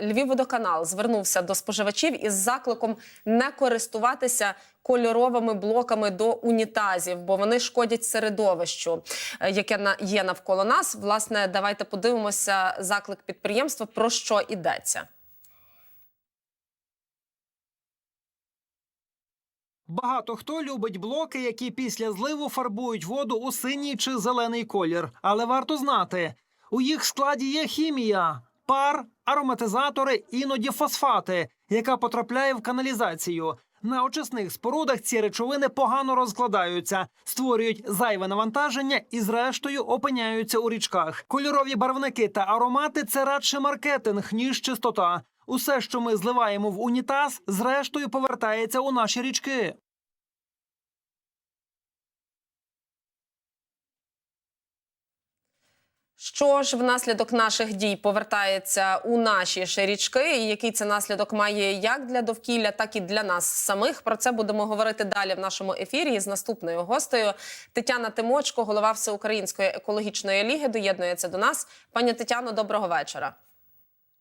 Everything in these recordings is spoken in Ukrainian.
Львівводоканал звернувся до споживачів із закликом не користуватися кольоровими блоками до унітазів, бо вони шкодять середовищу, е, яке на- є навколо нас. Власне, давайте подивимося заклик підприємства про що йдеться. Багато хто любить блоки, які після зливу фарбують воду у синій чи зелений колір. Але варто знати, у їх складі є хімія, пар, ароматизатори, іноді фосфати, яка потрапляє в каналізацію. На очисних спорудах ці речовини погано розкладаються, створюють зайве навантаження і, зрештою, опиняються у річках. Кольорові барвники та аромати це радше маркетинг, ніж чистота. Усе, що ми зливаємо в унітаз, зрештою повертається у наші річки. Що ж внаслідок наших дій повертається у наші ж річки, і який це наслідок має як для довкілля, так і для нас самих. Про це будемо говорити далі в нашому ефірі з наступною гостею. Тетяна Тимочко, голова Всеукраїнської екологічної ліги, доєднується до нас. Пані Тетяно, доброго вечора.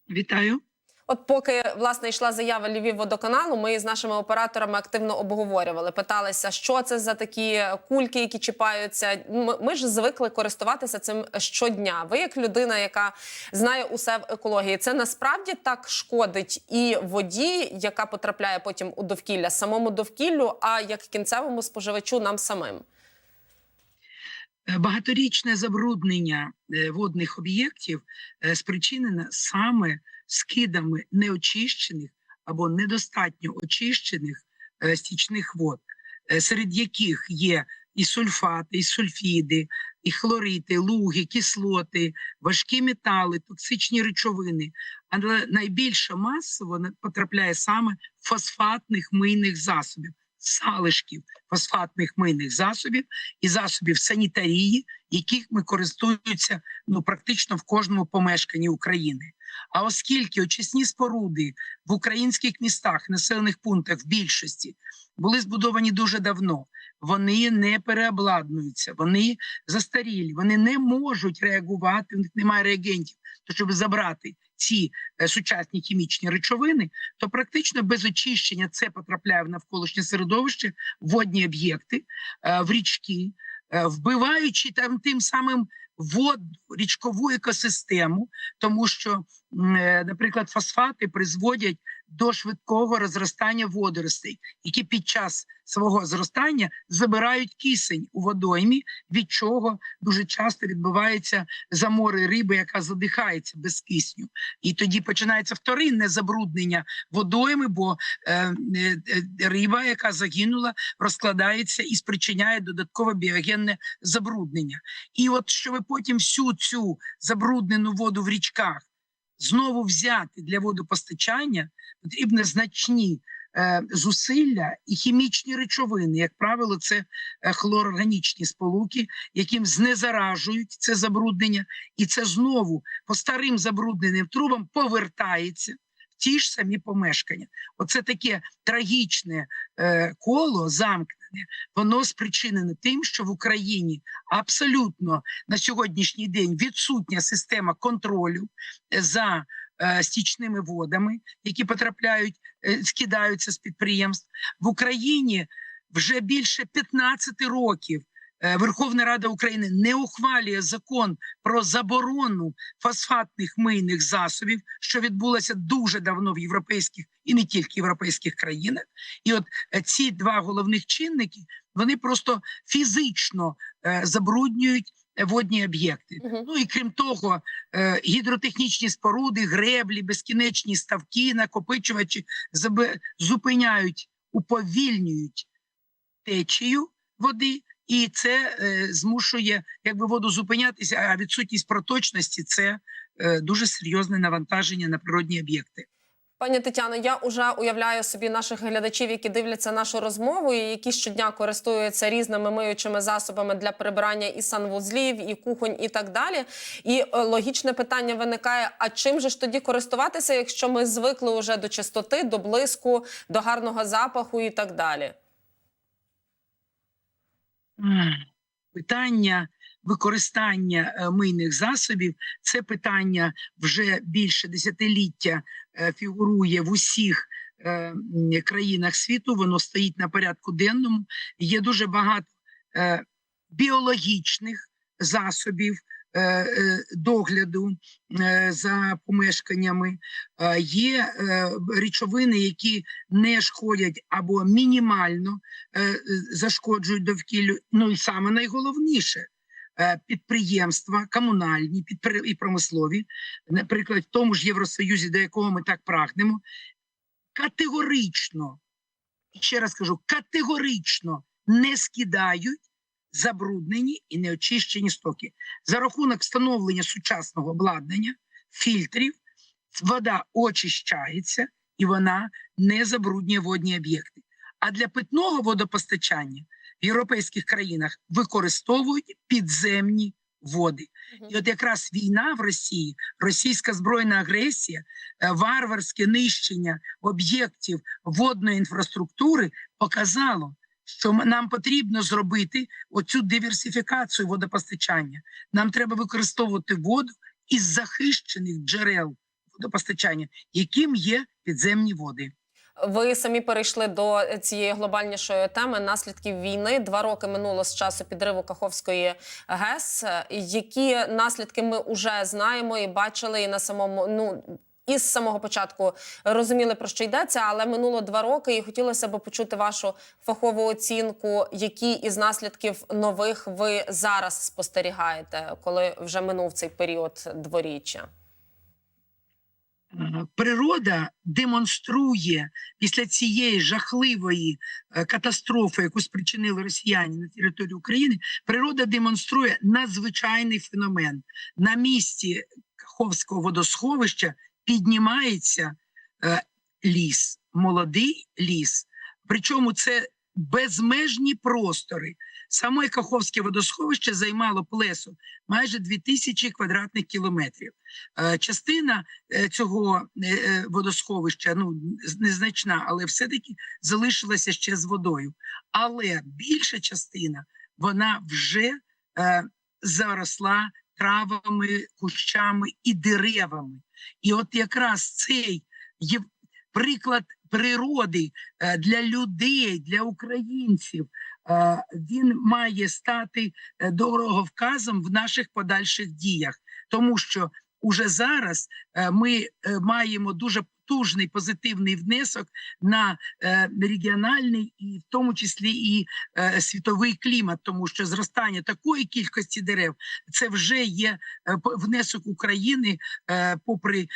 Вітаю. От поки власне йшла заява Львівводоканалу, ми з нашими операторами активно обговорювали, питалися, що це за такі кульки, які чіпаються. Ми, ж звикли користуватися цим щодня. Ви, як людина, яка знає усе в екології, це насправді так шкодить і воді, яка потрапляє потім у довкілля, самому довкіллю, а як кінцевому споживачу нам самим. Багаторічне забруднення е, водних об'єктів е, спричинене саме скидами неочищених або недостатньо очищених е, стічних вод, е, серед яких є і сульфати, і сульфіди, і хлорити, луги, кислоти, важкі метали, токсичні речовини. Але найбільше масово потрапляє саме фосфатних мийних засобів, залишків фосфатних мийних засобів і засобів санітарії, яких ми користуємося ну практично в кожному помешканні України. А оскільки очисні споруди в українських містах, населених пунктах в більшості були збудовані дуже давно, вони не переобладнуються, вони застарілі, вони не можуть реагувати, у них немає реагентів, то щоб забрати ці е, сучасні хімічні речовини, то практично без очищення це потрапляє в навколишнє середовище, водні об'єкти, е, в річки, вбиваючи там тим самим воду, річкову екосистему, тому що, е, наприклад, фосфати призводять до швидкого розростання водоростей, які під час свого зростання забирають кисень у водоймі, від чого дуже часто відбувається замори риби, яка задихається без кисню. І тоді починається вторинне забруднення водойми, бо е, е, е, риба, яка загинула, розкладається і спричиняє додаткове біогенне забруднення. І от щоб потім всю цю забруднену воду в річках знову взяти для водопостачання, потрібні значні е, зусилля і хімічні речовини. Як правило, це е, хлорорганічні сполуки, яким знезаражують це забруднення, і це знову по старим забрудненим трубам повертається в ті ж самі помешкання. Оце таке трагічне е, коло замкнене, воно спричинене тим, що в Україні абсолютно на сьогоднішній день відсутня система контролю е, за е, стічними водами, які потрапляють, е, скидаються з підприємств в Україні. Вже більше 15 років Верховна Рада України не ухвалює закон про заборону фосфатних мийних засобів, що відбулося дуже давно в європейських і не тільки європейських країнах. І от е, ці два головних чинники вони просто фізично е, забруднюють е, водні об'єкти. Мгм. Ну і крім того, е, гідротехнічні споруди, греблі, безкінечні ставки, накопичувачі зупиняють, уповільнюють течію води, і це е, змушує якби воду зупинятися. А відсутність проточності це е, дуже серйозне навантаження на природні об'єкти. Пані Тетяно, я вже уявляю собі наших глядачів, які дивляться нашу розмову, і які щодня користуються різними миючими засобами для прибирання і санвузлів, і кухонь, і так далі. І е, логічне питання виникає: а чим же ж тоді користуватися, якщо ми звикли вже до чистоти, до блиску, до гарного запаху і так далі? Питання використання е, мийних засобів це питання вже більше десятиліття е, фігурує в усіх е, країнах світу. Воно стоїть на порядку денному. Є дуже багато біологічних засобів догляду е, за помешканнями. Е, Є е, речовини, які не шкодять або мінімально е, е, зашкоджують довкіллю. Ну і саме найголовніше е, підприємства, комунальні підпри- і промислові, наприклад, в тому ж Євросоюзі, до якого ми так прагнемо, категорично, ще раз кажу, категорично не скидають забруднені і неочищені стоки. За рахунок встановлення сучасного обладнання, фільтрів, вода очищається і вона не забруднює водні об'єкти. А для питного водопостачання в європейських країнах використовують підземні води. І от якраз війна в Росії, російська збройна агресія, е, варварське нищення об'єктів водної інфраструктури показало, що нам потрібно зробити оцю диверсифікацію водопостачання. Нам треба використовувати воду із захищених джерел водопостачання, яким є підземні води. Ви самі перейшли до цієї глобальнішої теми наслідків війни. Два роки минуло з часу підриву Каховської ГЕС. Які наслідки ми вже знаємо і бачили, і на самому ну. Із самого початку розуміли про що йдеться, але минуло два роки, і хотілося б почути вашу фахову оцінку, які із наслідків нових ви зараз спостерігаєте, коли вже минув цей період дворіччя. Е, Природа демонструє після цієї жахливої е, катастрофи, яку спричинили росіяни на території України. Природа демонструє надзвичайний феномен. На місці Каховського водосховища піднімається е, ліс, молодий ліс. Причому це безмежні простори. Саме Каховське водосховище займало плесо майже 2000 квадратних кілометрів. Е, Частина е, цього водосховища ну незначна, але все-таки залишилася ще з водою. Але більша частина вона вже заросла травами, кущами і деревами. І от якраз цей приклад природи е, для людей, для українців. е, Він має стати е, дороговказом в наших подальших діях, тому що уже зараз ми маємо дуже потужний позитивний внесок на е, регіональний і в тому числі і е, світовий клімат, тому що зростання такої кількості дерев це вже є е, внесок України, попри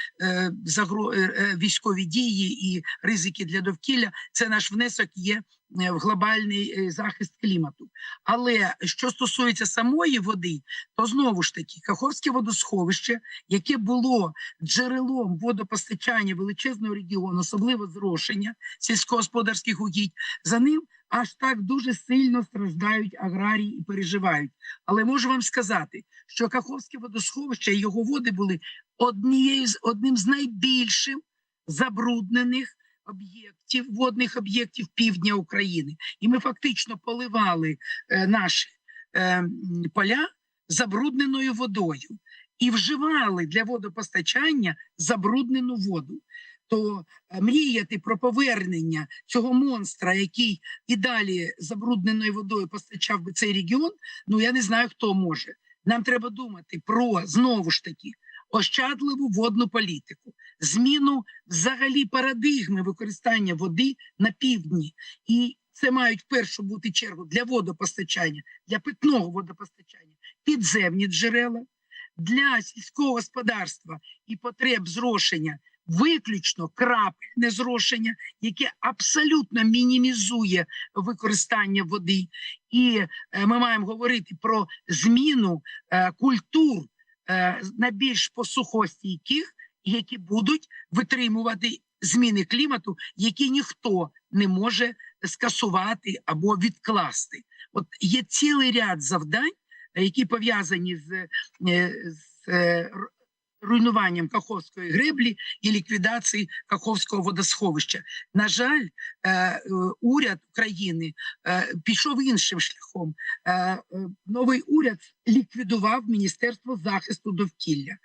військові дії і ризики для довкілля. Це наш внесок є в глобальний е, захист клімату. Але що стосується самої води, то знову ж таки Каховське водосховище, яке було джерелом водопостачання величезного регіону, особливо зрошення сільськогосподарських угідь, за ним аж так дуже сильно страждають аграрії і переживають. Але можу вам сказати, що Каховське водосховище і його води були однією з одним з найбільших забруднених об'єктів, водних об'єктів півдня України. І ми фактично поливали е, наші е, поля забрудненою водою і вживали для водопостачання забруднену воду. То е, мріяти про повернення цього монстра, який і далі забрудненою водою постачав би цей регіон, ну я не знаю, хто може. Нам треба думати про знову ж таки ощадливу водну політику, зміну взагалі парадигми використання води на півдні. І це мають в першу бути чергу для водопостачання, для питного водопостачання, підземні джерела, для сільського господарства і потреб зрошення. Виключно крапельне зрошення, яке абсолютно мінімізує використання води, і е, ми маємо говорити про зміну е, культур е, на більш посухостійких, які будуть витримувати зміни клімату, які ніхто не може скасувати або відкласти. От є цілий ряд завдань, е, які пов'язані з, е, з руйнуванням Каховської греблі і ліквідації Каховського водосховища. На жаль, е, е, уряд України е, пішов іншим шляхом. Новий уряд ліквідував Міністерство захисту довкілля.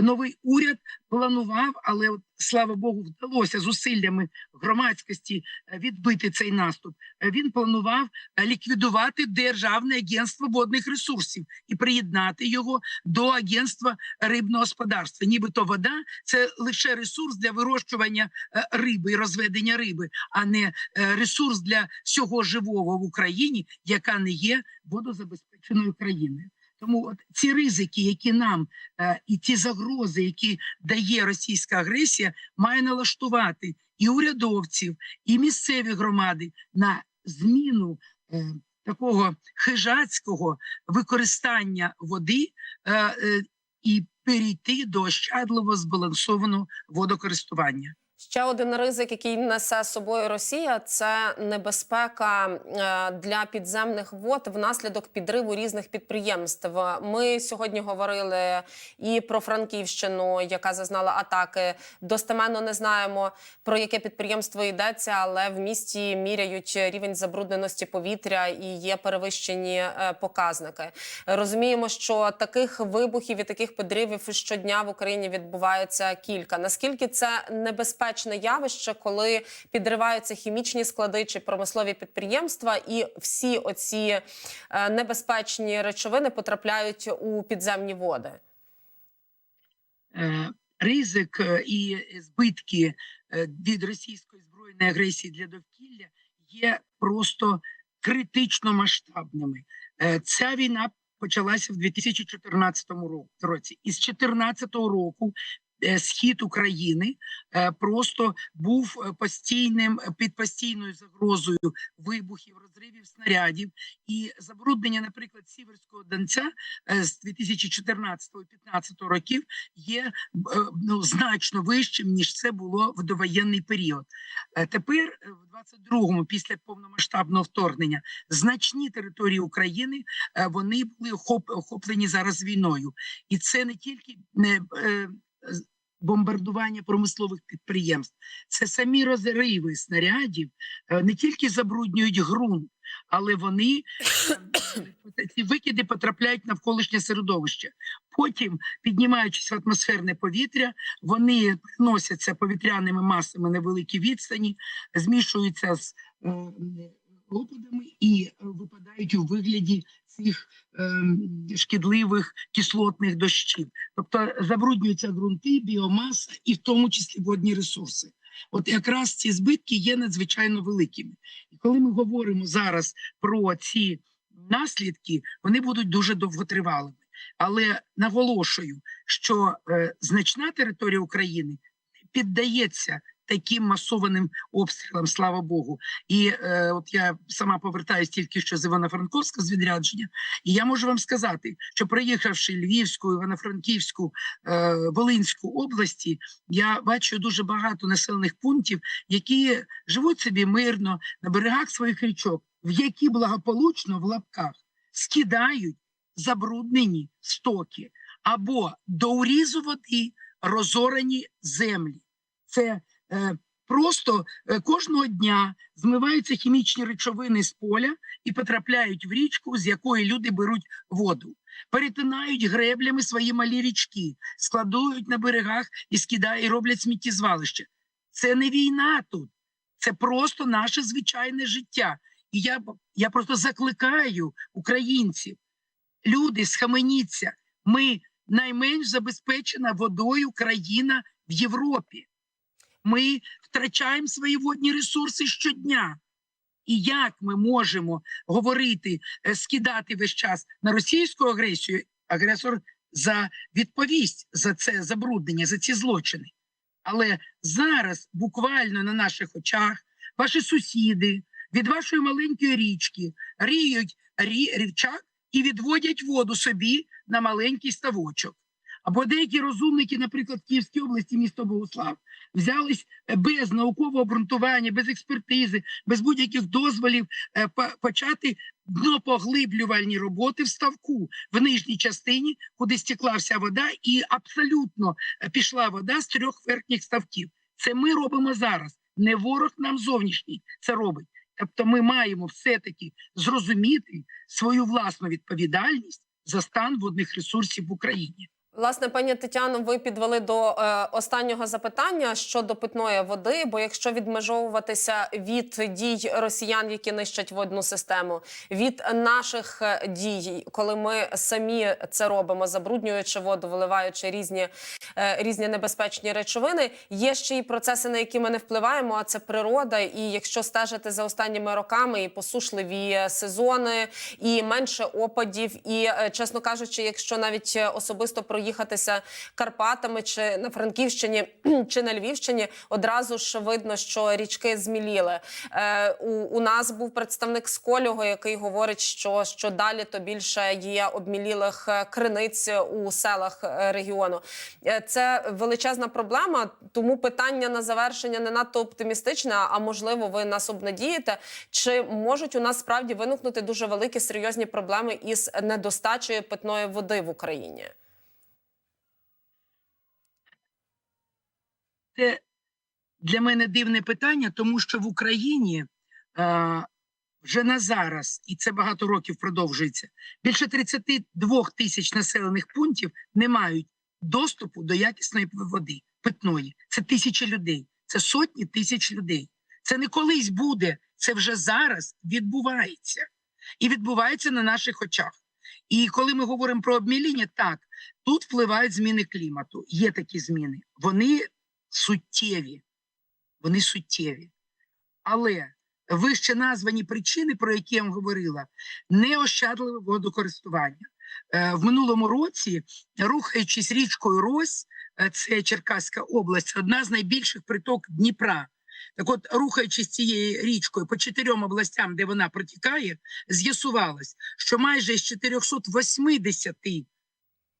Новий уряд планував, але от, слава Богу, вдалося зусиллями громадськості відбити цей наступ. Він планував ліквідувати Державне агентство водних ресурсів і приєднати його до агентства рибного господарства. Нібито вода це лише ресурс для вирощування е, риби і розведення риби, а не е, ресурс для всього живого в Україні, яка не є водозабезпеченою країною. Тому от ці ризики, які нам е, і ті загрози, які дає російська агресія, має налаштувати і урядовців, і місцеві громади на зміну е, такого хижацького використання води е, е, і перейти до ощадливо збалансованого водокористування. Ще один ризик, який несе з собою Росія, це небезпека е, для підземних вод внаслідок підриву різних підприємств. Ми сьогодні говорили і про Франківщину, яка зазнала атаки. Достеменно не знаємо про яке підприємство йдеться, але в місті міряють рівень забрудненості повітря і є перевищені е, показники. Розуміємо, що таких вибухів і таких підривів щодня в Україні відбувається кілька. Наскільки це небезпечне явище, коли підриваються хімічні склади чи промислові підприємства, і всі оці е, небезпечні речовини потрапляють у підземні води? Е, Ризик е, і збитки від російської збройної агресії для довкілля є просто критично масштабними. Ця війна почалася в 2014 році, і з 2014 року. Е, Схід України е, просто був е, постійним під постійною загрозою вибухів, розривів снарядів і забруднення, наприклад, Сіверського Донця з 2014-2015 років є ну, значно вищим ніж це було в довоєнний період. Тепер, в 22-му, після повномасштабного вторгнення, значні території України вони були охоп- охоплені зараз війною, і це не тільки не бомбардування промислових підприємств, це самі розриви снарядів е, не тільки забруднюють ґрунт, але вони е, ці викиди потрапляють навколишнє середовище. Потім, піднімаючись в атмосферне повітря, вони носяться повітряними масами на великій відстані, змішуються з е, опадами і випадають у вигляді цих е, шкідливих кислотних дощів. Тобто забруднюються ґрунти, біомаса і в тому числі водні ресурси. От якраз ці збитки є надзвичайно великими. І коли ми говоримо зараз про ці наслідки, вони будуть дуже довготривалими. Але наголошую, що е, значна територія України піддається таким масованим обстрілам, слава Богу. І е, от я сама повертаюсь тільки що з Івано-Франковська з відрядження, і я можу вам сказати, що приїхавши Львівську, Івано-Франківську, е, Волинську області, я бачу дуже багато населених пунктів, які живуть собі мирно на берегах своїх річок, в які благополучно в лапках скидають забруднені стоки або до урізу води розорані землі. Це просто е, кожного дня змиваються хімічні речовини з поля і потрапляють в річку, з якої люди беруть воду. Перетинають греблями свої малі річки, складують на берегах і скидають, і роблять сміттєзвалище. Це не війна тут, це просто наше звичайне життя. І я, я просто закликаю українців, люди, схаменіться. Ми найменш забезпечена водою країна в Європі. Ми втрачаємо свої водні ресурси щодня. І як ми можемо говорити, е, скидати весь час на російську агресію, агресор за відповість за це забруднення, за ці злочини. Але зараз буквально на наших очах ваші сусіди від вашої маленької річки ріють рі, рівчак і відводять воду собі на маленький ставочок. Або деякі розумники, наприклад, в Київській області, місто Богуслав, взялись е, без наукового обґрунтування, без експертизи, без будь-яких дозволів е, по- почати днопоглиблювальні роботи в ставку в нижній частині, куди стекла вся вода, і абсолютно е, пішла вода з трьох верхніх ставків. Це ми робимо зараз. Не ворог нам зовнішній це робить. Тобто, ми маємо все-таки зрозуміти свою власну відповідальність за стан водних ресурсів в Україні. Власне, пані Тетяно, ви підвели до е, останнього запитання щодо питної води. Бо якщо відмежовуватися від дій росіян, які нищать водну систему, від наших е, дій, коли ми самі це робимо, забруднюючи воду, виливаючи різні, е, різні небезпечні речовини, є ще й процеси, на які ми не впливаємо. А це природа. І якщо стежити за останніми роками, і посушливі сезони, і менше опадів, і чесно кажучи, якщо навіть особисто проїхатися Карпатами чи на Франківщині чи на Львівщині, одразу ж видно, що річки зміліли. Е, у, у нас був представник Сколього, який говорить, що, що далі то більше є обмілілих е, криниць у селах е, регіону. Е, Це величезна проблема, тому питання на завершення не надто оптимістичне. А можливо, ви нас обнадієте, чи можуть у нас справді виникнути дуже великі серйозні проблеми із недостачею питної води в Україні? Це для мене дивне питання, тому що в Україні е, вже на зараз, і це багато років продовжується, більше 32 тисяч населених пунктів не мають доступу до якісної води питної. Це тисячі людей, це сотні тисяч людей. Це не колись буде, це вже зараз відбувається. І відбувається на наших очах. І коли ми говоримо про обміління, так, тут впливають зміни клімату. Є такі зміни. Вони суттєві. Вони суттєві. Але вище названі причини, про які я вам говорила, неощадливе водокористування. Е, В минулому році, рухаючись річкою Рось, е, це Черкаська область, одна з найбільших приток Дніпра. Так от, рухаючись цією річкою по чотирьом областям, де вона протікає, з'ясувалось, що майже з 480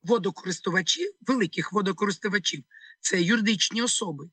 водокористувачів, великих водокористувачів, це юридичні особи.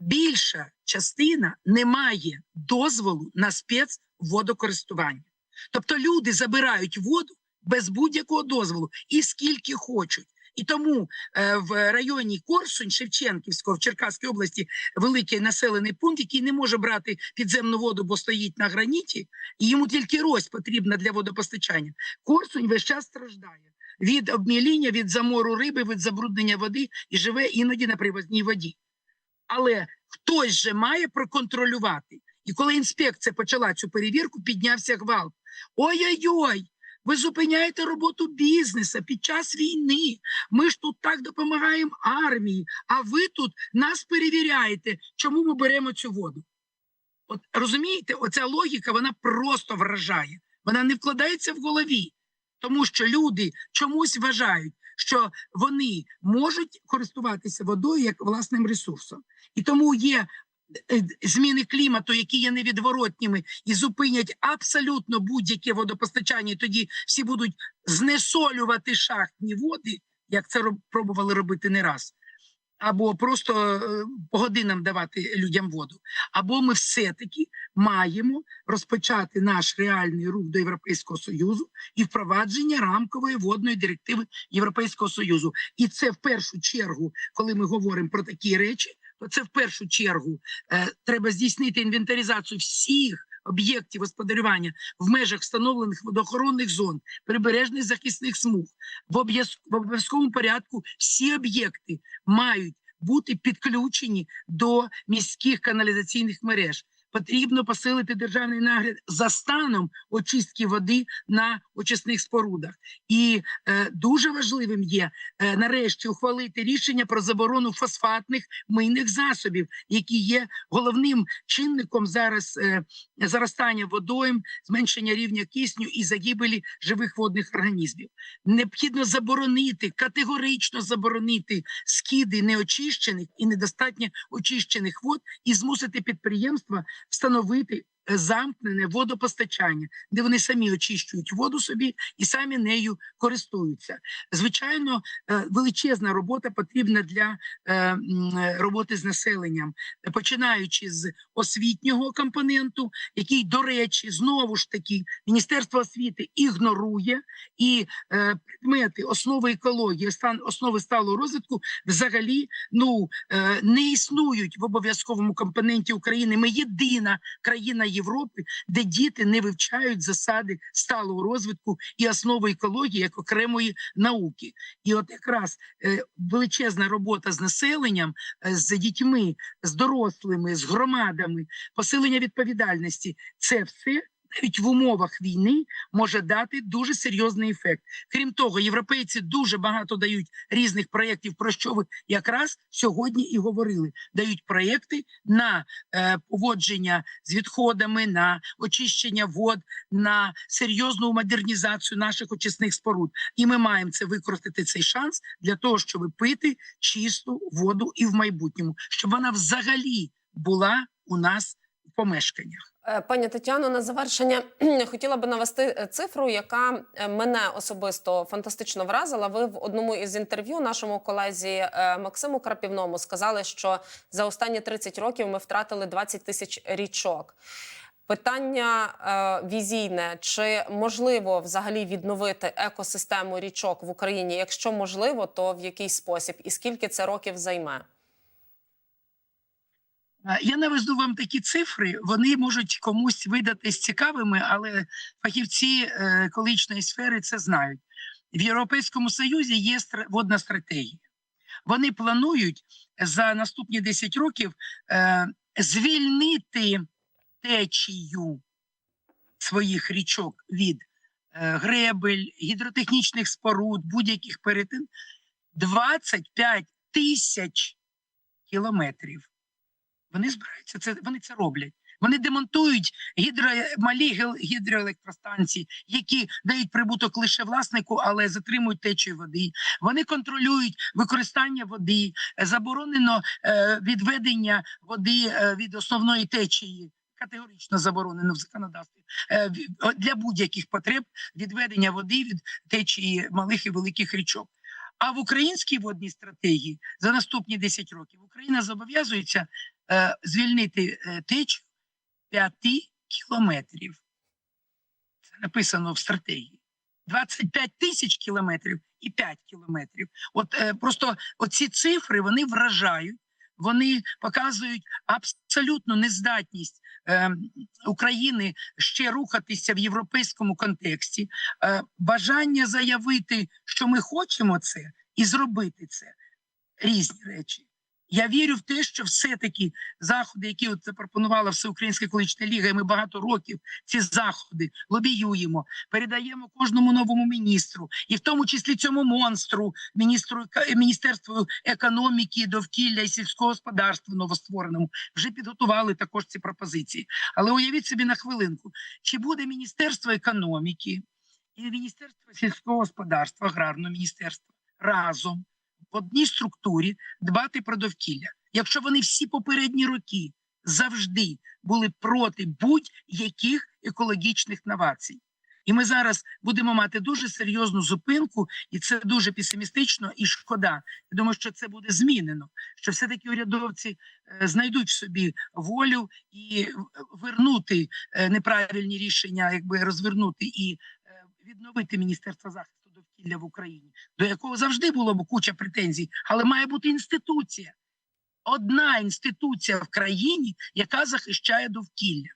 Більша частина не має дозволу на спецводокористування. Тобто люди забирають воду без будь-якого дозволу і скільки хочуть. І тому е, в районі Корсунь Шевченківського в Черкаській області великий населений пункт, який не може брати підземну воду, бо стоїть на граніті, і йому тільки рось потрібна для водопостачання. Корсунь весь час страждає від обміління, від замору риби, від забруднення води і живе іноді на привозній воді. Але хтось же має проконтролювати. І коли інспекція почала цю перевірку, піднявся гвалт. Ой-ой-ой, ви зупиняєте роботу бізнесу під час війни. Ми ж тут так допомагаємо армії, а ви тут нас перевіряєте, чому ми беремо цю воду. От розумієте, оця логіка вона просто вражає. Вона не вкладається в голові, тому що люди чомусь вважають, що вони можуть користуватися водою як власним ресурсом. І тому є е, зміни клімату, які є невідворотніми, і зупинять абсолютно будь-яке водопостачання. І тоді всі будуть знесолювати шахтні води, як це роб- пробували робити не раз. Або просто е, по годинам давати людям воду. Або ми все-таки маємо розпочати наш реальний рух до Європейського Союзу і впровадження рамкової водної директиви Європейського Союзу. І це в першу чергу, коли ми говоримо про такі речі, то це в першу чергу е, треба здійснити інвентаризацію всіх об'єктів господарювання в межах встановлених водоохоронних зон, прибережних захисних смуг. В обов'яз- обов'язковому порядку всі об'єкти мають бути підключені до міських каналізаційних мереж. Потрібно посилити державний нагляд за станом очистки води на очисних спорудах. І е, дуже важливим є е, нарешті ухвалити рішення про заборону фосфатних мийних засобів, які є головним чинником зараз е, заростання водойм, зменшення рівня кисню і загибелі живих водних організмів. Необхідно заборонити категорично заборонити скиди неочищених і недостатньо очищених вод і змусити підприємства встановити замкнене водопостачання, де вони самі очищують воду собі і самі нею користуються. Звичайно, е, величезна робота потрібна для е, е, роботи з населенням, е, починаючи з освітнього компоненту, який, до речі, знову ж таки Міністерство освіти ігнорує і е, предмети основи екології, основи сталого розвитку взагалі ну е, не існують в обов'язковому компоненті України. Ми єдина країна Європи, де діти не вивчають засади сталого розвитку і основи екології як окремої науки. І от якраз е, величезна робота з населенням, е, з дітьми, з дорослими, з громадами, посилення відповідальності це все. Навіть в умовах війни може дати дуже серйозний ефект. Крім того, європейці дуже багато дають різних проєктів, про що ви якраз сьогодні і говорили. Дають проєкти на е, поводження з відходами, на очищення вод, на серйозну модернізацію наших очисних споруд. І ми маємо це використати цей шанс для того, щоб пити чисту воду і в майбутньому, щоб вона взагалі була у нас в помешканнях. Е, Пані Тетяно, на завершення хотіла би навести е, цифру, яка е, мене особисто фантастично вразила. Ви в одному із інтерв'ю нашому колезі Максиму Крапівному сказали, що за останні 30 років ми втратили 20 тисяч річок. Питання е, візійне: чи можливо взагалі відновити екосистему річок в Україні? Якщо можливо, то в який спосіб і скільки це років займе? Е, Я наведу вам такі цифри. Вони можуть комусь видатись цікавими, але фахівці екологічної сфери це знають. В Європейському Союзі є водна стратегія. Вони планують за наступні 10 років е, звільнити течію своїх річок від е, гребель, гідротехнічних споруд, будь-яких перетин 25 тисяч кілометрів. Вони збираються це, вони це роблять. Вони демонтують гідро, малі гідроелектростанції, які дають прибуток лише власнику, але затримують течію води. Вони контролюють використання води, заборонено е, відведення води е, від основної течії. Категорично заборонено в законодавстві Е, для будь-яких потреб відведення води від течії малих і великих річок. А в українській водній стратегії за наступні 10 років Україна зобов'язується е, звільнити е, течію 5 кілометрів. Це написано в стратегії. 25 тисяч кілометрів і 5 кілометрів. От е, просто оці цифри вони вражають, вони показують абсолютну нездатність е, України ще рухатися в європейському контексті, е, бажання заявити, що ми хочемо це, і зробити це різні речі. Я вірю в те, що все-таки заходи, які от запропонувала Всеукраїнська екологічна ліга, і ми багато років ці заходи лобіюємо, передаємо кожному новому міністру, і в тому числі цьому монстру, міністру міністерству економіки, довкілля і сільського господарства новоствореному, вже підготували також ці пропозиції. Але уявіть собі на хвилинку, чи буде міністерство економіки і міністерство сільського господарства, аграрного міністерства разом в одній структурі дбати про довкілля. Якщо вони всі попередні роки завжди були проти будь-яких екологічних новацій. І ми зараз будемо мати дуже серйозну зупинку, і це дуже песимістично і шкода. Я думаю, що це буде змінено. Що все-таки урядовці е, знайдуть в собі волю і вернути е, неправильні рішення, якби розвернути і е, відновити Міністерство захисту довкілля в Україні, до якого завжди було б куча претензій, але має бути інституція. Одна інституція в країні, яка захищає довкілля.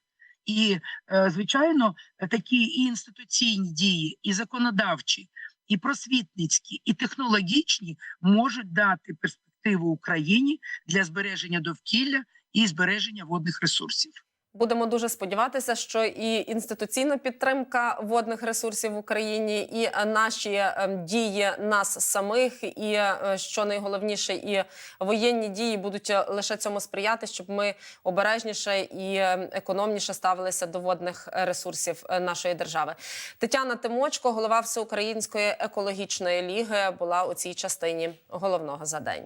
І, е, звичайно, такі і інституційні дії, і законодавчі, і просвітницькі, і технологічні можуть дати перспективу Україні для збереження довкілля і збереження водних ресурсів. Будемо дуже сподіватися, що і інституційна підтримка водних ресурсів в Україні, і наші е, дії нас самих, і е, що найголовніше, і воєнні дії будуть е, лише цьому сприяти, щоб ми обережніше і економніше ставилися до водних ресурсів нашої держави. Тетяна Тимочко, голова Всеукраїнської екологічної ліги, була у цій частині головного за день.